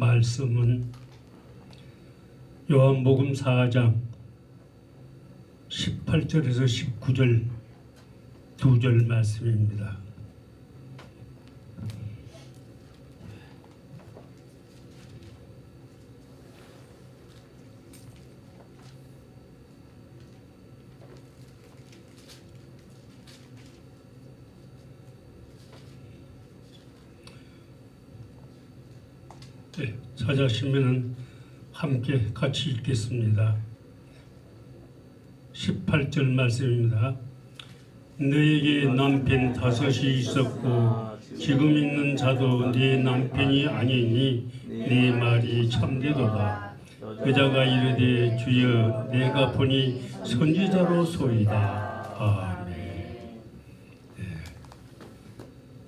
말씀은 요한복음 4장 18절에서 19절 두 절 말씀입니다. 네, 찾아시면은 함께 같이 읽겠습니다. 18절 말씀입니다. 너에게 남편 다섯이 있었고 지금 있는 자도 네 남편이 아니니 네 말이 참되도다. 그자가 이르되 주여 내가 보니 선지자로 소이다. 아멘. 네.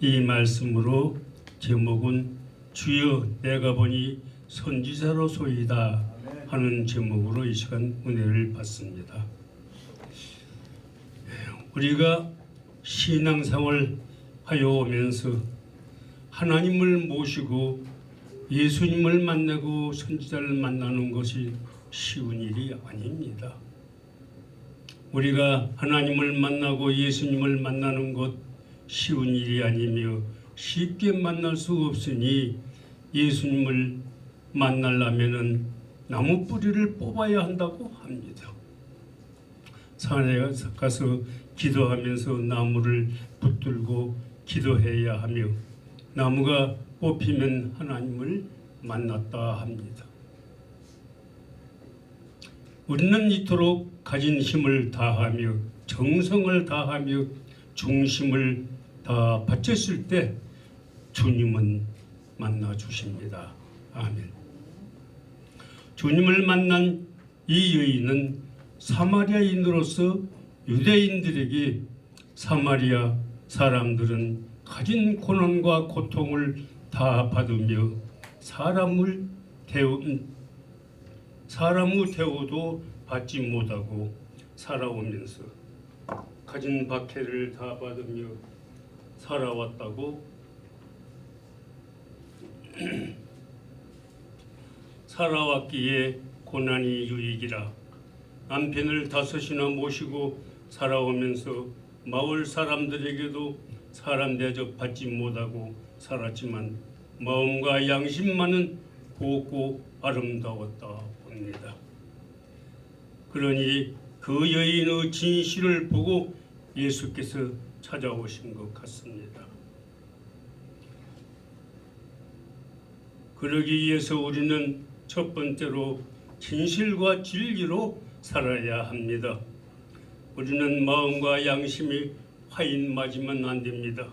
이 말씀으로 제목은 주여 내가 보니 선지자로 소이다 하는 제목으로 이 시간 은혜를 받습니다. 우리가 신앙생활 하여 오면서 하나님을 모시고 예수님을 만나고 선지자를 만나는 것이 쉬운 일이 아닙니다. 우리가 하나님을 만나고 예수님을 만나는 것 쉬운 일이 아니며 쉽게 만날 수 없으니 예수님을 만나려면은 나무 뿌리를 뽑아야 한다고 합니다. 산에 가서 기도하면서 나무를 붙들고 기도해야 하며 나무가 뽑히면 하나님을 만났다 합니다. 우리는 이토록 가진 힘을 다하며 정성을 다하며 중심을 다 바쳤을 때 주님은 만나 주십니다. 아멘. 주님을 만난 이 여인은 사마리아인으로서 유대인들에게 사마리아 사람들은 가진 고난과 고통을 다 받으며 사람을 대우 사람의 대우도 받지 못하고 살아오면서 가진 박해를 다 받으며 살아왔다고 살아왔기에 고난이 유익이라 남편을 다섯이나 모시고 살아오면서 마을 사람들에게도 사람 대접 받지 못하고 살았지만 마음과 양심만은 곱고 아름다웠다 봅니다. 그러니 그 여인의 진실을 보고 예수께서 찾아오신 것 같습니다. 그러기 위해서 우리는 첫 번째로 진실과 진리로 살아야 합니다. 우리는 마음과 양심이 화인 맞으면 안 됩니다.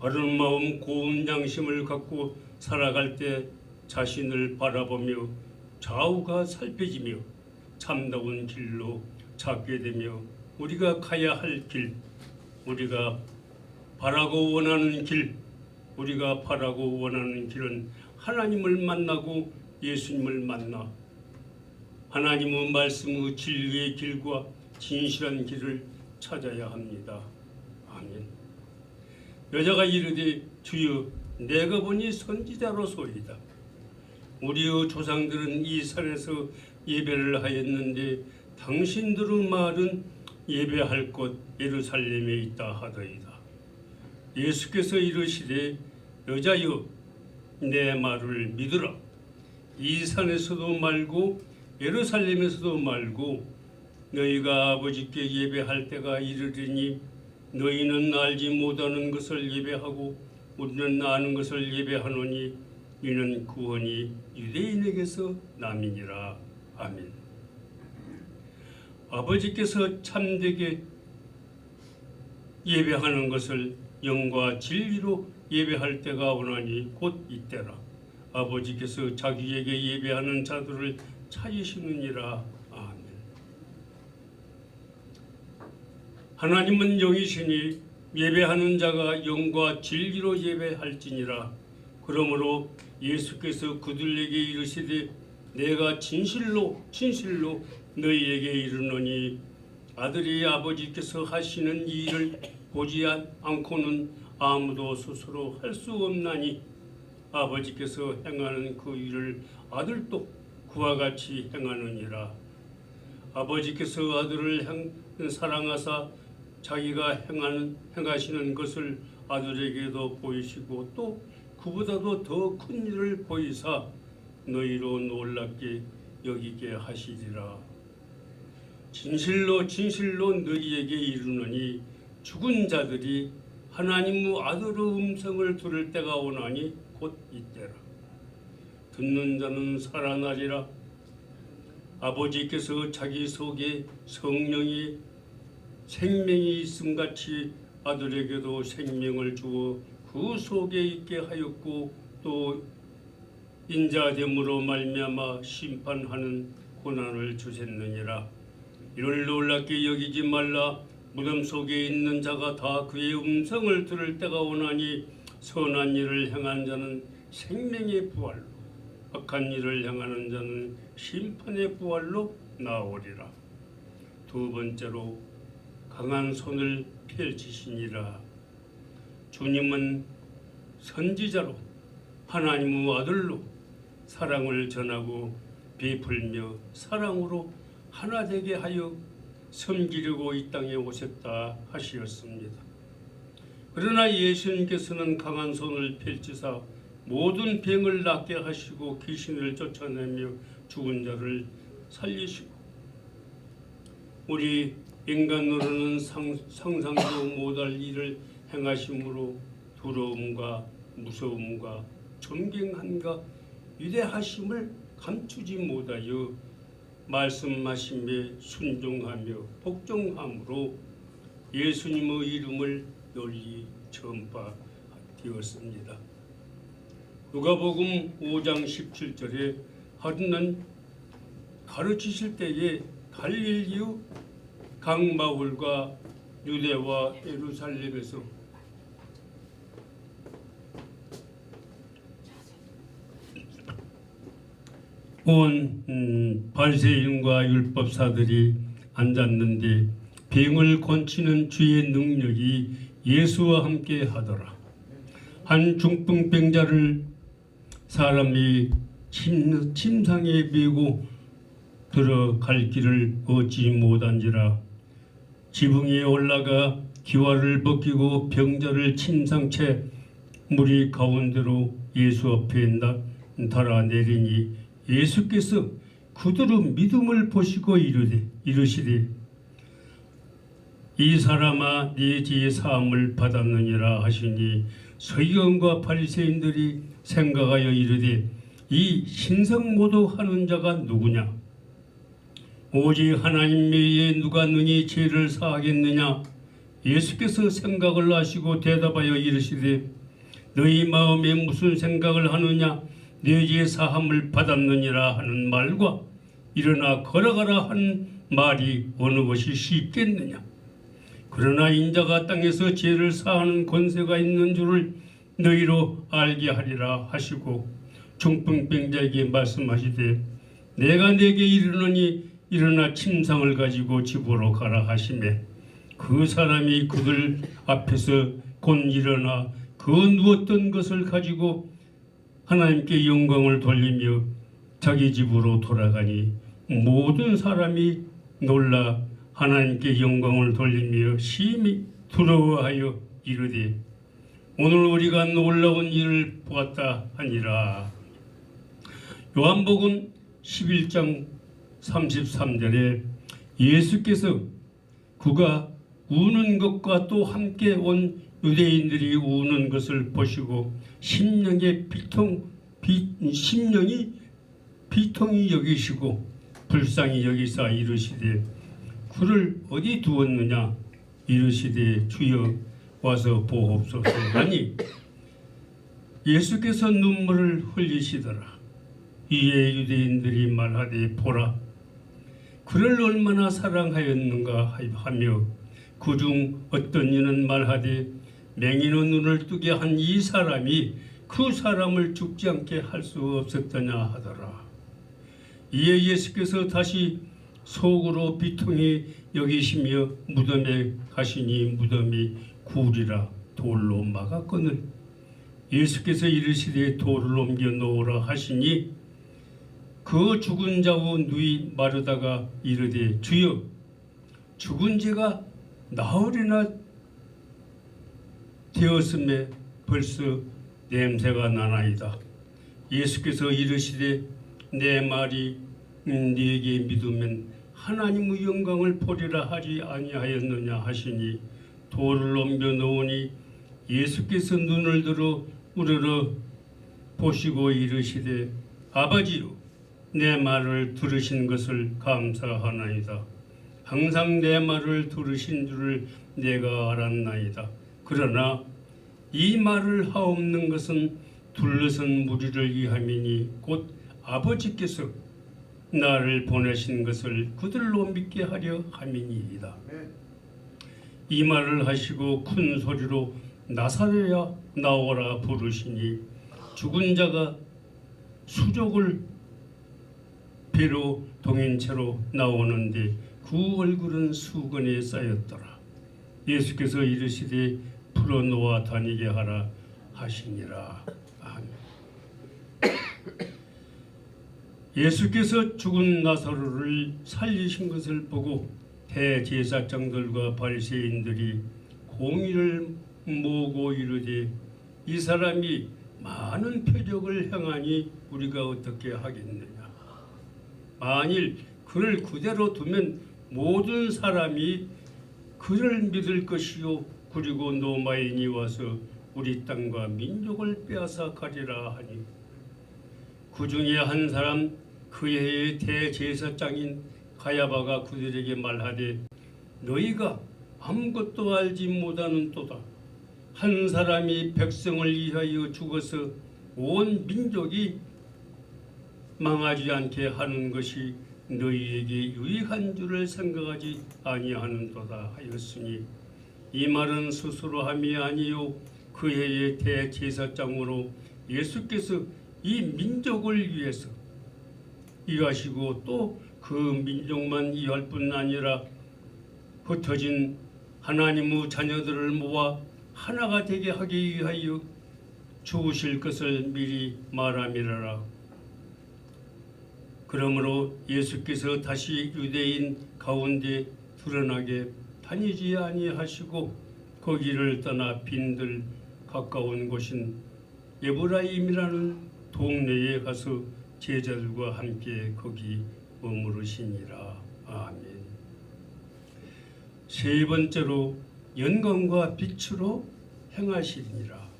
바른 마음, 고운 양심을 갖고 살아갈 때 자신을 바라보며 좌우가 살펴지며 참다운 길로 찾게 되며 우리가 가야 할 길, 우리가 바라고 원하는 길, 우리가 바라고 원하는 길은 하나님을 만나고 예수님을 만나 하나님의 말씀의 진리의 길과 진실한 길을 찾아야 합니다. 아멘. 여자가 이르되 주여 내가 보니 선지자로소이다. 우리의 조상들은 이 산에서 예배를 하였는데 당신들의 말은 예배할 곳 예루살렘에 있다 하더이다. 예수께서 이르시되 여자여 내 말을 믿으라. 이 산에서도 말고 예루살렘에서도 말고 너희가 아버지께 예배할 때가 이르리니 너희는 알지 못하는 것을 예배하고 우리는 아는 것을 예배하노니 이는 구원이 유대인에게서 남이니라. 아멘. 아버지께서 참되게 예배하는 것을 영과 진리로 예배할 때가 오나니 곧 이때라. 아버지께서 자기에게 예배하는 자들을 찾으시느니라. 아멘. 하나님은 영이시니 예배하는 자가 영과 진리로 예배할지니라. 그러므로 예수께서 그들에게 이르시되 내가 진실로 진실로 너희에게 이르노니 아들이 아버지께서 하시는 이 일을 보지 않고는 아무도 스스로 할 수 없나니 아버지께서 행하는 그 일을 아들도 그와 같이 행하느니라. 아버지께서 아들을 행, 사랑하사 자기가 행하는 행하시는 것을 아들에게도 보이시고 또 그보다도 더 큰 일을 보이사 너희로 놀랍게 여기게 하시리라. 진실로 진실로 너희에게 이르노니 죽은 자들이 하나님의 아들의 음성을 들을 때가 오나니 곧 이때라. 듣는 자는 살아나리라. 아버지께서 자기 속에 성령이 생명이 있음 같이 아들에게도 생명을 주어 그 속에 있게 하였고 또 인자됨으로 말미암아 심판하는 고난을 주셨느니라. 이를 놀랍게 여기지 말라. 무덤 속에 있는 자가 다 그의 음성을 들을 때가 오나니 선한 일을 행한 자는 생명의 부활로 악한 일을 행하는 자는 심판의 부활로 나오리라. 두 번째로 강한 손을 펼치시니라. 주님은 선지자로 하나님의 아들로 사랑을 전하고 베풀며 사랑으로 하나 되게 하여 섬기려고 이 땅에 오셨다 하시었습니다. 그러나 예수님께서는 강한 손을 펼치사 모든 병을 낫게 하시고 귀신을 쫓아내며 죽은 자를 살리시고 우리 인간으로는 상, 상상도 못할 일을 행하심으로 두려움과 무서움과 존경함과 위대하심을 감추지 못하여 말씀하심에 순종하며 복종함으로 예수님의 이름을 널리 전파되었습니다. 누가복음 5장 17절에 하루는 가르치실 때에 갈릴리의 강바울과 유대와 예루살렘에서 온 음, 바리새인과 율법사들이 앉았는데 병을 고치는 주의 능력이 예수와 함께 하더라. 한 중풍병자를 사람이 침, 침상에 메고 들어갈 길을 얻지 못한지라 지붕 위에 올라가 기와를 벗기고 병자를 침상채 물이 가운데로 예수 앞에 나- 달아내리니 예수께서 그들의 믿음을 보시고 이르시되 이 사람아 네 죄의 사함을 받았느니라 하시니 서기관과 바리새인들이 생각하여 이르되 이 신성모독 하는 자가 누구냐? 오직 하나님 외에 누가 능히 죄를 사하겠느냐? 예수께서 생각을 하시고 대답하여 이르시되 너희 마음에 무슨 생각을 하느냐? 내죄 사함을 받았느니라 하는 말과 일어나 걸어가라 한 말이 어느 것이 쉽겠느냐 그러나 인자가 땅에서 죄를 사하는 권세가 있는 줄을 너희로 알게 하리라 하시고 중풍병자에게 말씀하시되 내가 내게 이르노니 일어나 침상을 가지고 집으로 가라 하시매 그 사람이 그들 앞에서 곧 일어나 그 누웠던 것을 가지고 하나님께 영광을 돌리며 자기 집으로 돌아가니 모든 사람이 놀라 하나님께 영광을 돌리며 심히 두려워하여 이르되 오늘 우리가 놀라운 일을 보았다 하니라. 요한복음 11장 33절에 예수께서 그가 우는 것과 또 함께 온 유대인들이 우는 것을 보시고 심령의 비통 비, 심령이 비통이 여기시고 불쌍히 여기사 이르시되 그를 어디 두었느냐 이르시되 주여 와서 보옵소서 하니 예수께서 눈물을 흘리시더라 이에 유대인들이 말하되 보라 그를 얼마나 사랑하였는가 하며 그중 어떤 이는 말하되 맹인의 눈을 뜨게 한 이 사람이 그 사람을 죽지 않게 할 수 없었더냐 하더라. 이에 예수께서 다시 속으로 비통히 여기시며 무덤에 가시니 무덤이 굴이라 돌로 막았거늘 예수께서 이르시되 돌을 옮겨 놓으라 하시니 그 죽은 자후 누이 마르다가 이르되 주여 죽은 자가 나흘이나 되었음에 벌써 냄새가 나나이다. 예수께서 이르시되 내 말이 네게 믿으면 하나님의 영광을 보리라 하지 아니하였느냐 하시니 돌을 옮겨 놓으니 예수께서 눈을 들어 우러러 보시고 이르시되 아버지요 내 말을 들으신 것을 감사하나이다. 항상 내 말을 들으신 줄을 내가 알았나이다. 그러나 이 말을 하옵는 것은 둘러선 무리를 위함이니 곧 아버지께서 나를 보내신 것을 그들로 믿게 하려 함이니이다. 이 말을 하시고 큰 소리로 나사로야 나오라 부르시니 죽은 자가 수족을 배로 동인 채로 나오는데 그 얼굴은 수건에 쌓였더라. 예수께서 이르시되 풀어놓아 다니게 하라 하시니라. 아멘. 예수께서 죽은 나사로를 살리신 것을 보고 대제사장들과 바리새인들이 공의를 모으고 이르되 이 사람이 많은 표적을 행하니 우리가 어떻게 하겠느냐? 만일 그를 그대로 두면 모든 사람이 그를 믿을 것이요 그리고 노마인이 와서 우리 땅과 민족을 빼앗아 가리라 하니. 그 중에 한 사람 그 해의 대제사장인 가야바가 그들에게 말하되 너희가 아무것도 알지 못하는 또다. 한 사람이 백성을 위하여 죽어서 온 민족이 망하지 않게 하는 것이 너희에게 유익한 줄을 생각하지 아니하는도다 하였으니 이 말은 스스로 함이 아니요 그 해의 대제사장으로 예수께서 이 민족을 위해서 이하시고 또 그 민족만 이할 뿐 아니라 흩어진 하나님의 자녀들을 모아 하나가 되게 하기 위하여 죽으실 것을 미리 말함이라라. 그러므로 예수께서 다시 유대인 가운데 드러나게 다니지 아니하시고 거기를 떠나 빈들 가까운 곳인 에브라임이라는 동네에 가서 제자들과 함께 거기 머무르시니라. 아멘. 세 번째로 영광과 빛으로 행하시니라.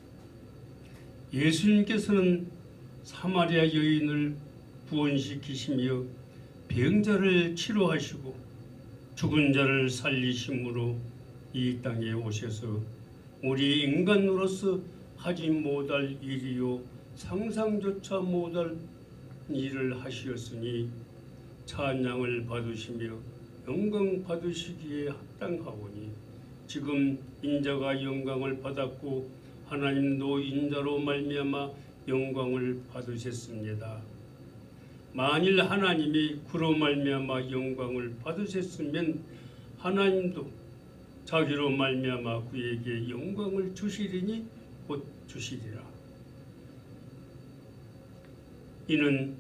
예수님께서는 사마리아 여인을 구원시키시며 병자를 치료하시고 죽은 자를 살리심으로 이 땅에 오셔서 우리 인간으로서 하지 못할 일이요 상상조차 못할 일을 하시었으니 찬양을 받으시며 영광 받으시기에 합당하오니 지금 인자가 영광을 받았고 하나님도 인자로 말미암아 영광을 받으셨습니다. 만일 하나님이 그로 말미암아 영광을 받으셨으면 하나님도 자기로 말미암아 그에게 영광을 주시리니 곧 주시리라. 이는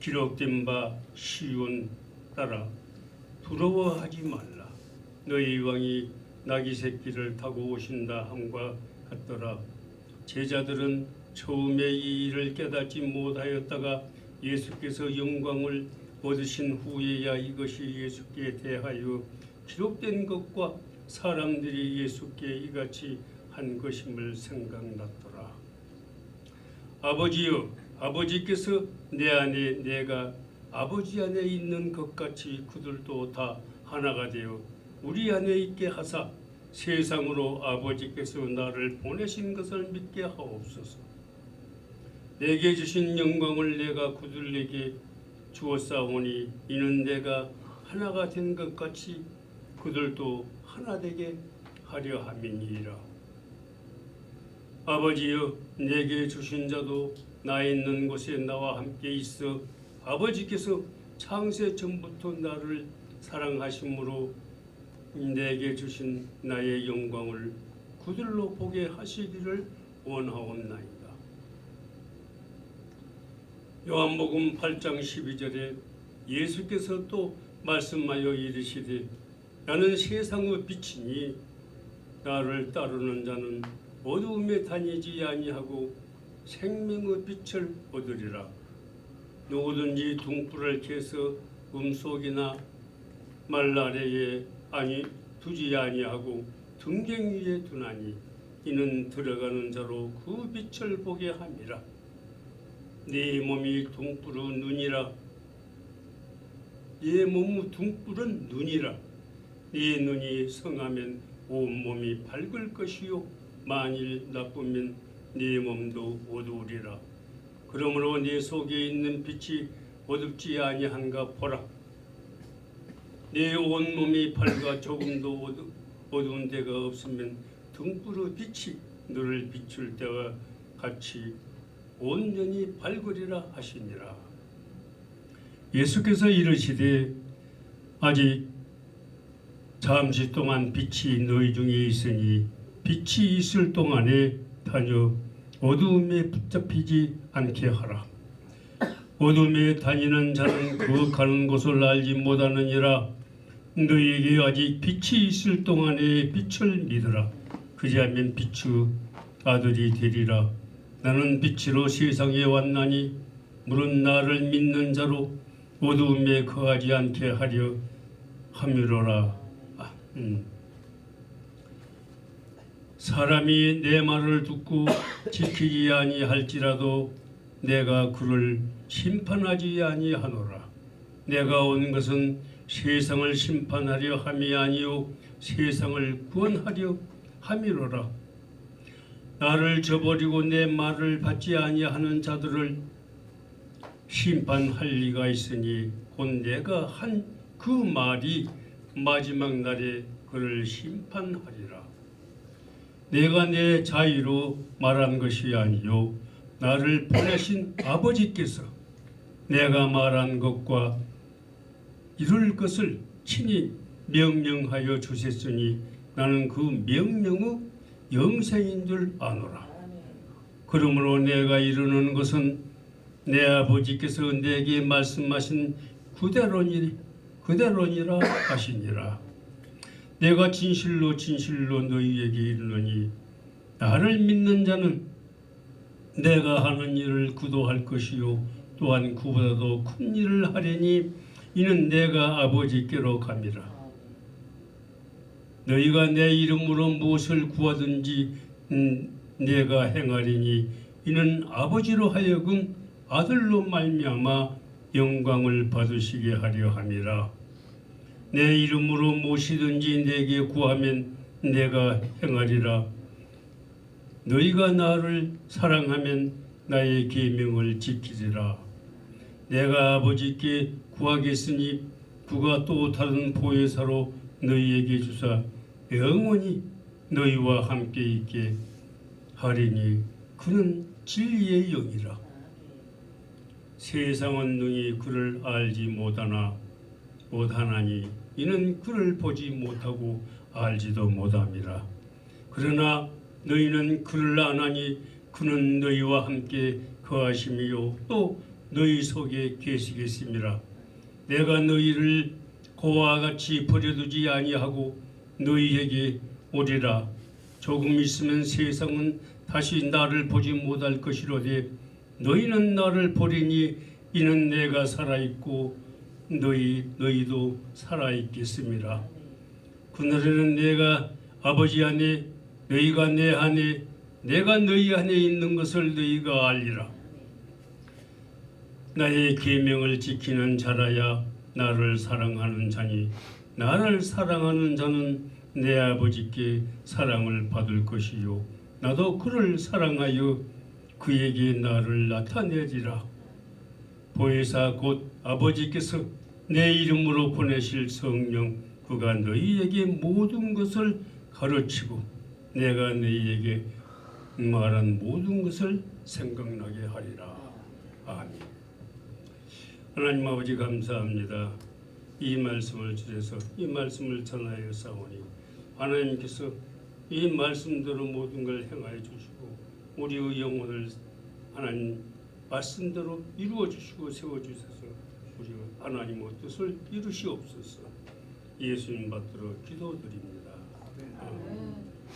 기록된 바 시온 따라 부러워하지 말라. 너희 왕이 나귀 새끼를 타고 오신다 함과 같더라. 제자들은 처음에 이 일을 깨닫지 못하였다가 예수께서 영광을 얻으신 후에야 이것이 예수께 대하여 기록된 것과 사람들이 예수께 이같이 한 것임을 생각났더라. 아버지여, 아버지께서 내 안에 내가 아버지 안에 있는 것 같이 그들도 다 하나가 되어 우리 안에 있게 하사 세상으로 아버지께서 나를 보내신 것을 믿게 하옵소서. 내게 주신 영광을 내가 그들에게 주었사오니 이는 내가 하나가 된 것 같이 그들도 하나 되게 하려 함이니라. 아버지여 내게 주신 자도 나 있는 곳에 나와 함께 있어 아버지께서 창세 전부터 나를 사랑하심으로 내게 주신 나의 영광을 그들로 보게 하시기를 원하옵나이다. 요한복음 8장 12절에 예수께서 또 말씀하여 이르시되 나는 세상의 빛이니 나를 따르는 자는 어두움에 다니지 아니하고 생명의 빛을 얻으리라. 누구든지 등불을 켜서 음속이나 말 아래에 아니 두지 아니하고 등경 위에 두나니 이는 들어가는 자로 그 빛을 보게 함이라. 네 몸이 등불의 눈이라. 네 몸의 등불은 눈이라. 네 눈이 성하면 온 몸이 밝을 것이요. 만일 나쁘면 네 몸도 어두우리라. 그러므로 네 속에 있는 빛이 어둡지 아니한가 보라. 네 온몸이 밝아 조금도 어두, 어두운 데가 없으면 등불의 빛이 너를 비출 때와 같이 온전히 밝으리라 하시니라. 예수께서 이르시되 아직 잠시 동안 빛이 너희 중에 있으니 빛이 있을 동안에 다녀 어두움에 붙잡히지 않게 하라. 어둠에 다니는 자는 그 가는 곳을 알지 못하느니라. 너희에게 아직 빛이 있을 동안에 빛을 믿으라. 그리하면 빛의 아들이 되리라. 나는 빛으로 세상에 왔나니 물은 나를 믿는 자로 어두움에 거하지 않게 하려 함이로라. 아, 음. 사람이 내 말을 듣고 지키지 아니할지라도 내가 그를 심판하지 아니하노라. 내가 온 것은 세상을 심판하려 함이 아니요 세상을 구원하려 함이로라. 나를 저버리고 내 말을 받지 아니하는 자들을 심판할 리가 있으니 곧 내가 한 그 말이 마지막 날에 그를 심판하리라. 내가 내 자유로 말한 것이 아니요 나를 보내신 아버지께서 내가 말한 것과 이룰 것을 친히 명령하여 주셨으니 나는 그 명령의 영생인 줄 아노라. 그러므로 내가 이루는 것은 내 아버지께서 내게 말씀하신 그대로니 그대로니라 하시니라. 내가 진실로 진실로 너희에게 이르노니 나를 믿는 자는 내가 하는 일을 구도할 것이요 또한 그보다도 큰 일을 하려니 이는 내가 아버지께로 감이라. 너희가 내 이름으로 무엇을 구하든지 음, 내가 행하리니 이는 아버지로 하여금 아들로 말미암아 영광을 받으시게 하려 함이라. 내 이름으로 무엇이든지 내게 구하면 내가 행하리라. 너희가 나를 사랑하면 나의 계명을 지키리라. 내가 아버지께 구하겠으니 그가 또 다른 보혜사로 너희에게 주사 영원히 너희와 함께 있게 하리니 그는 진리의 영이라. 세상은 능히 그를 알지 못하나 못하나니 이는 그를 보지 못하고 알지도 못함이라. 그러나 너희는 그를 아나니 그는 너희와 함께 거하심이요 또 너희 속에 계시겠습니다. 내가 너희를 고와 같이 버려두지 아니하고 너희에게 오리라. 조금 있으면 세상은 다시 나를 보지 못할 것이로되 너희는 나를 보리니 이는 내가 살아 있고 너희 너희도 살아 있겠습니다. 그날에는 내가 아버지 안에 너희가 내 안에 내가 너희 안에 있는 것을 너희가 알리라. 나의 계명을 지키는 자라야 나를 사랑하는 자니 나를 사랑하는 자는 내 아버지께 사랑을 받을 것이요 나도 그를 사랑하여 그에게 나를 나타내리라. 보혜사 곧 아버지께서 내 이름으로 보내실 성령 그가 너희에게 모든 것을 가르치고 내가 너희에게 말한 모든 것을 생각나게 하리라. 아멘. 하나님 아버지 감사합니다. 이 말씀을 주셔서 이 말씀을 전하여 싸우니 하나님께서 이 말씀대로 모든 걸 행하여 주시고 우리의 영혼을 하나님 말씀대로 이루어 주시고 세워 주셔서 우리 하나님의 뜻을 이루시옵소서. 예수님 받들어 기도드립니다. 아멘.